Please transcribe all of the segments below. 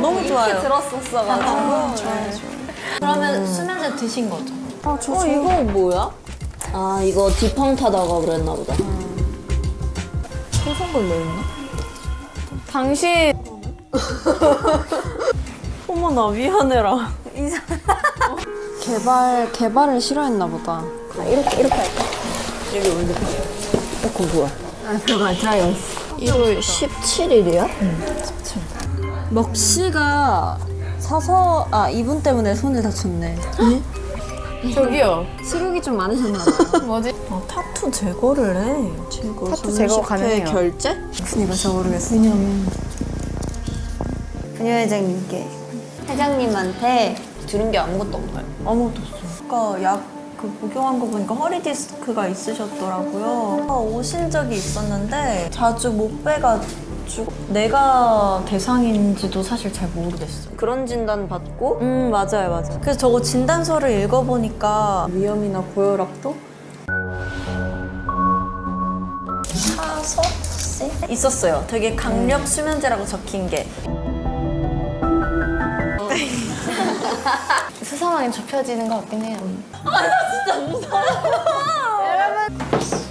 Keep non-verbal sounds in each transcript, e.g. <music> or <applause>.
너무 좋아요. 들었었어가지고. 좋아요, 좋아요. 그러면 수면제 드신 거죠? 아, 저, 어, 저 이거 뭐야? 아, 이거 디팡 타다가 그랬나 보다. 소송 걸려있나? 당신 <laughs> 어머 나, 미안해라. 개발 개발을 싫어했나 보다. 이렇게, 이렇게 할까? 여기 올려. 어, 그거 뭐야? 아 그거 드라이어스. 1월 17일이야? 먹 씨가 사서 아 이분 때문에 손을 다쳤네. 저기요. 식욕이 좀 많으셨나 봐요. <laughs> 뭐지? 어, 타투 제거를 해. 제거. 타투 제거 가능해요. 결제? 이거 잘 모르겠어요. 분녀 회장님께 회장님한테 들은 게 아무것도 없나요? 아무것도 없어. 아까 약 그 복용한 거 보니까 허리 디스크가 있으셨더라고요. 아까 오신 적이 있었는데 자주 못 빼가지고 내가 대상인지도 사실 잘 모르겠어. 그런 진단 받고 음 맞아요 맞아요. 그래서 저거 진단서를 읽어보니까 위염이나 고혈압도 사서 씨? 있었어요. 되게 강력 수면제라고 적힌 게. <laughs> 수상하게 좁혀지는 것 같긴 해요.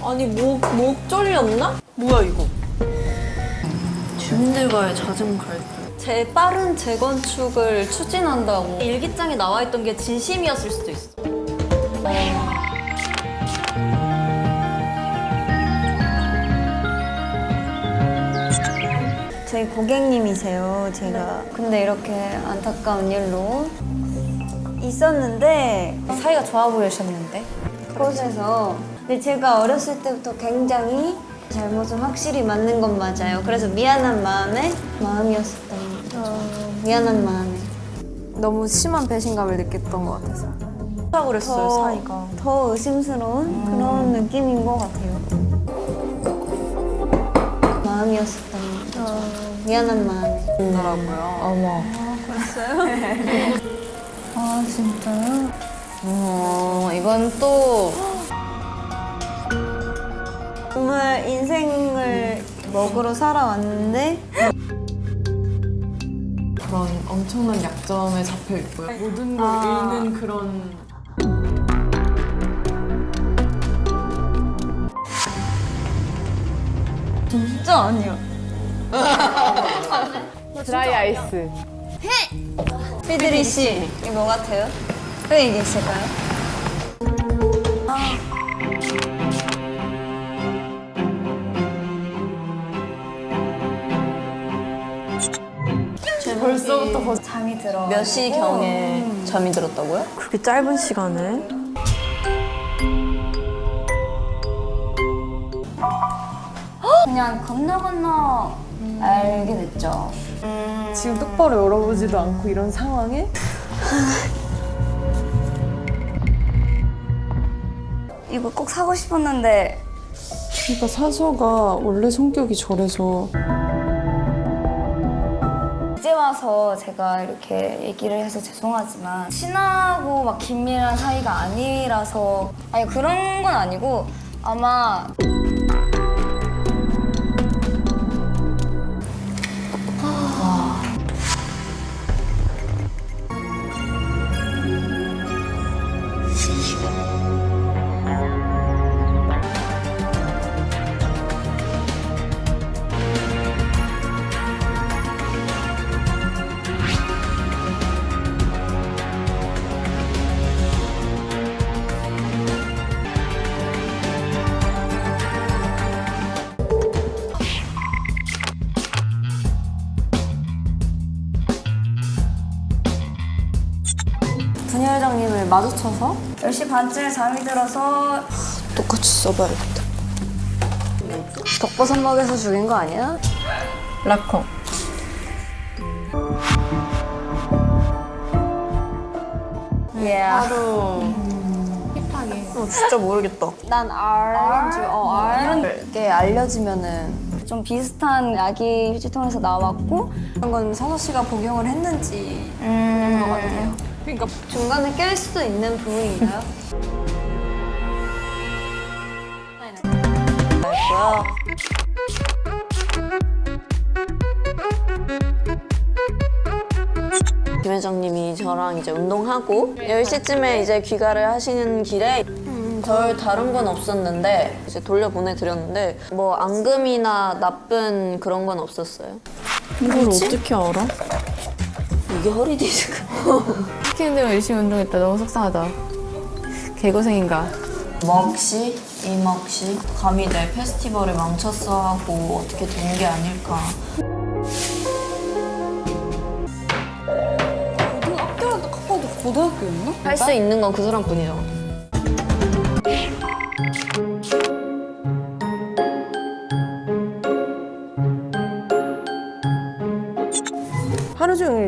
아니 목, 목 졸렸나? 뭐야 이거? 주민들과의 잦은 갈등. 제 빠른 재건축을 추진한다고 일기장에 나와 있던 게 진심이었을 수도 있어. 저희 고객님이세요, 제가. 근데 이렇게 안타까운 일로 있었는데 사이가 좋아 보이셨는데. 그곳에서 근데 제가 어렸을 때부터 굉장히 잘못은 확실히 맞는 건 맞아요. 그래서 미안한 마음에 마음이었었던 거죠. 미안한 마음에. 너무 심한 배신감을 느꼈던 것 같아서. 하고 그랬어요 더, 사이가. 더 의심스러운 그런 느낌인 것 같아요. 마음이었었던 거죠. 미안한 마음에. 더라고요. 어머. <laughs> 이건 또 정말 인생을 먹으러 살아왔는데 그런 엄청난 약점에 잡혀 있고요. 모든 걸 잃는 그런 진짜 아니야. <laughs> 드라이 아이스. 피드리 씨, 이거 뭐 같아요? 왜 이게 있을까요? 벌써부터 벗 잠이 들어. 몇 시 경에 잠이 들었다고요? 그렇게 짧은 시간에 그냥 건너 건너 알게 됐죠. 지금 똑바로 열어보지도 않고 이런 상황에 <laughs> 이거 꼭 사고 싶었는데. 그러니까 사서가 원래 성격이 저래서. 이제 와서 제가 이렇게 얘기를 해서 죄송하지만 친하고 막 긴밀한 사이가 아니라서 아니 그런 건 아니고 아마 회장님을 마주쳐서 10시 반쯤에 잠이 들어서 똑같이 써봐야겠다. 덕보선 먹여서 죽인 거 아니야? 라커. 바로 어, 진짜 모르겠다. 난 R, 줄- 어, R 이런 게 알려지면은 좀 비슷한 약이 휴지통에서 나왔고 그런 건 서서 씨가 복용을 했는지 음, 것 같아요. 그러니까 중간에 깰 수도 있는 부분인가요? 김 회장님이 저랑 이제 운동하고 10시쯤에 이제 귀가를 하시는 길에 음, 별 다른 건 없었는데 이제 돌려보내드렸는데 뭐 앙금이나 나쁜 그런 건 없었어요. 이걸 어떻게 알아? 이게 허리 디스크. 스킨들 열심히 운동했다. 너무 속상하다. 개고생인가? 먹시, 이먹시 감히 내 페스티벌을 망쳤어 하고 어떻게 된 게 아닐까. 고등학교라도 카파도 고등학교였나? 할 수 있는 건 그 사람뿐이에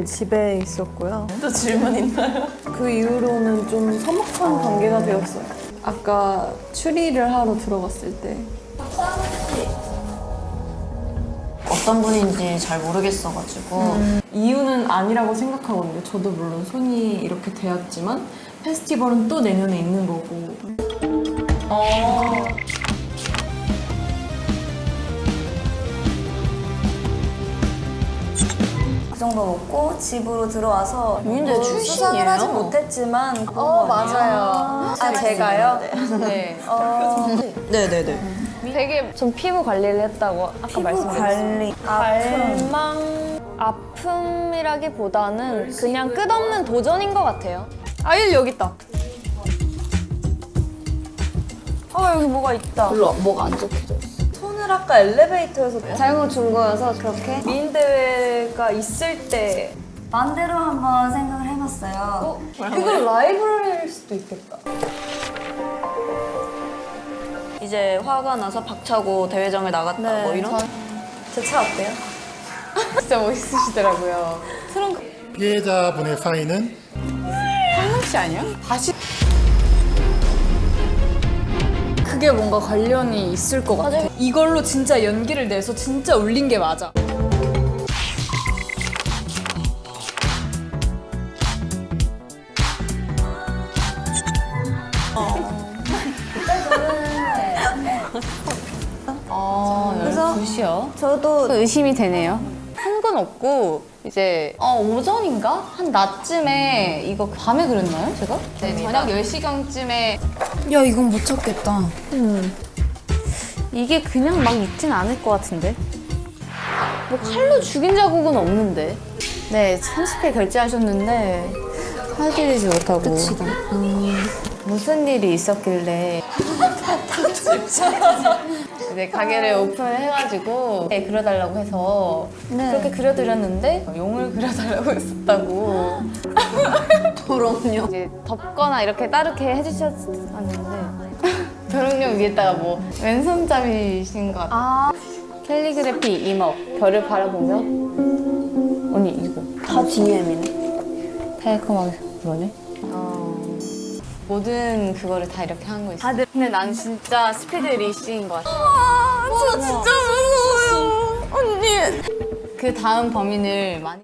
집에 있었고요. 또 질문 있나요? 그 이후로는 좀 서먹한 관계가 되었어요. 아까 추리를 하러 들어갔을 때 어떤 분인지 잘 모르겠어가지고 이유는 아니라고 생각하거든요. 저도 물론 손이 이렇게 되었지만 페스티벌은 또 내년에 있는 거고 그 정도 먹고 집으로 들어와서 근데 뭐 출신이에요? 수상을 하진 못했지만 어, 맞아요. 아 제가요? 네. 네네네. 되게 전 피부 관리를 했다고 아까 말씀드렸어요. 관리 갈망 아픔이라기보다는 그냥 끝없는 도전인 것 같아요. 아일 여기 있다. 어 여기 뭐가 있다 별로 뭐가 안 적혀져 손을 아까 엘리베이터에서 잘못 준 거여서 그렇게 미인 대회가 있을 때 반대로 한번 생각을 해봤어요 그건 라이브러리일 수도 있겠다. 이제 화가 나서 박차고 대회장을 나갔다 뭐 이런? 제 차 어때요? <laughs> 진짜 멋있으시더라고요. 피해자분의 사인은 혹시 아니야? 다시 그게 뭔가 관련이 있을 것 같아. 이걸로 진짜 연기를 내서 진짜 울린 게 맞아. 아, 그래서 12시요? 저도 의심이 되네요. 한 건 없고 이제 어, 오전인가? 한 낮쯤에 이거 밤에 그렸나요, 제가? 네, 저녁 10시경쯤에 야 이건 못 찾겠다. 이게 그냥 막 있진 않을 것 같은데. 뭐 칼로 죽인 자국은 없는데. 네, 30회 결제하셨는데 해드리지 못하고. 음, 무슨 일이 있었길래 <laughs> 이제 가게를 오픈해가지고 네, 그려달라고 해서 그렇게 그려드렸는데 용을 그려달라고 <laughs> 했었다고. 도롱뇽. 이제 덮거나 이렇게 따르게 해주셨었는데. <laughs> 도롱뇽 위에다가 뭐 왼손잡이신 것 같아요. 캘리그래피 이목 별을 바라보며? 언니 이거. 다 DM이네. 달콤하게 그러네. 모든 그거를 다 이렇게 한 거 있어. 근데 난 진짜 스피드 리시인 것 같아. 아 진짜 무서워요. 언니. 그 다음 범인을 많이